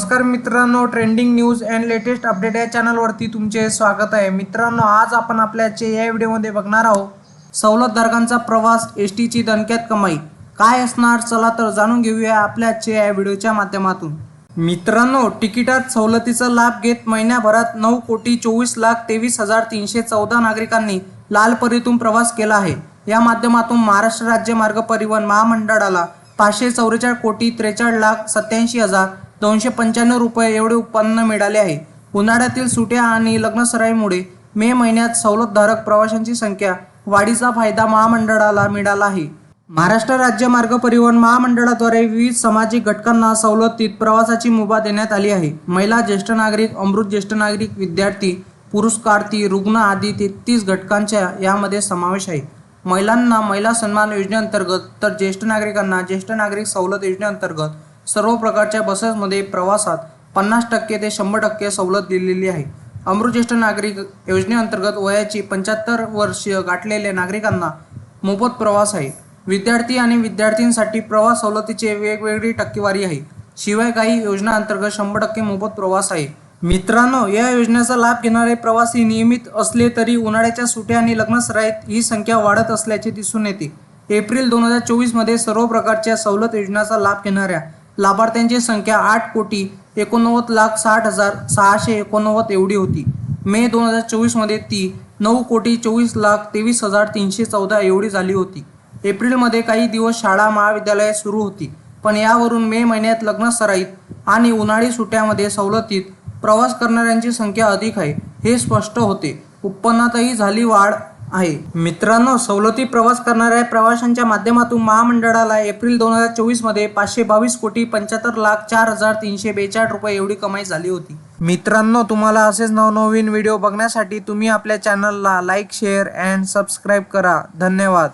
नमस्कार मित्रांनो trending news and latest update या चॅनलवरती तुमचे स्वागत आहे. मित्रांनो आज आपण आपल्याचे या व्हिडिओमध्ये बघणार आहोत सवलतधारकांचा प्रवास एस टीची दणक्यात कमाई. काय असणार? चला तर जाणून घेऊया आपल्याचे या व्हिडिओच्या माध्यमातून. मित्रांनो तिकिटात सवलतीचा लाभ घेत महिन्याभरात नऊ कोटी चोवीस लाख तेवीस हजार तीनशे चौदा नागरिकांनी लालपरीतून प्रवास केला आहे. या माध्यमातून महाराष्ट्र राज्य मार्ग परिवहन महामंडळाला पाचशे चौवेचाळीस कोटी त्रेचाळीस लाख सत्याऐंशी हजार दोनशे पंच्याण्णव रुपये एवढे उत्पन्न मिळाले आहे. उन्हाळ्यातील सुट्या आणि लग्नसराईमुळे मे महिन्यात सवलतधारक प्रवाशांची संख्या वाढीचा फायदा महामंडळाला मिळाला आहे. महाराष्ट्र राज्य मार्ग परिवहन महामंडळाद्वारे विविध सामाजिक घटकांना सवलतीत प्रवासाची मुभा देण्यात आली आहे. महिला ज्येष्ठ नागरिक अमृत ज्येष्ठ नागरिक विद्यार्थी पुरस्कारती रुग्ण आदी तेहतीस घटकांच्या यामध्ये समावेश आहे. महिलांना महिला सन्मान योजनेअंतर्गत तर ज्येष्ठ नागरिकांना ज्येष्ठ नागरिक सवलत योजनेअंतर्गत सर्व प्रकारच्या बसेसमध्ये प्रवासात पन्नास टक्के ते शंभर टक्के सवलत दिलेली आहे. अमृतज्येष्ठ नागरिक योजनेअंतर्गत वयाची पंच्याहत्तर वर्षीय गाठलेल्या नागरिकांना मोफत प्रवास आहे. विद्यार्थी आणि विद्यार्थ्यांसाठी प्रवास सवलतीचे वेगवेगळी टक्केवारी आहे. शिवाय काही योजना अंतर्गत शंभर टक्के मोफत प्रवास आहे. मित्रांनो या योजनेचा लाभ घेणारे प्रवासी नियमित असले तरी उन्हाळ्याच्या सुट्या आणि लग्नसराईत ही संख्या वाढत असल्याचे दिसून येते. एप्रिल दोन हजार चोवीसमध्ये सर्व प्रकारच्या सवलत योजनांचा लाभ घेणाऱ्या लाभार्थ्यांची संख्या आठ कोटी एकोणनव्वद लाख साठ हजार सहाशे एकोणनव्वद एवढी होती. मे दोन हजार चोवीसमध्ये ती नऊ कोटी चोवीस लाख तेवीस हजार तीनशे चौदा एवढी झाली होती. एप्रिलमध्ये काही दिवस शाळा महाविद्यालये सुरू होती पण यावरून मे महिन्यात लग्नसराईत आणि उन्हाळी सुट्यामध्ये सवलतीत प्रवास करणाऱ्यांची संख्या अधिक आहे हे स्पष्ट होते. उत्पन्नातही झाली वाढ आहे. मित्रांनो सवलती प्रवास करणाऱ्या प्रवाशांच्या माध्यमातून महामंडळाला एप्रिल दोन हजार चोवीसमध्ये पाचशे बावीस कोटी पंच्याहत्तर लाख चार हजार तीनशे बेचाळीस रुपये एवढी कमाई झाली होती. मित्रांनो तुम्हाला असेच नवनवीन व्हिडिओ बघण्यासाठी तुम्ही आपल्या चॅनलला लाईक शेअर अँड सबस्क्राईब करा. धन्यवाद.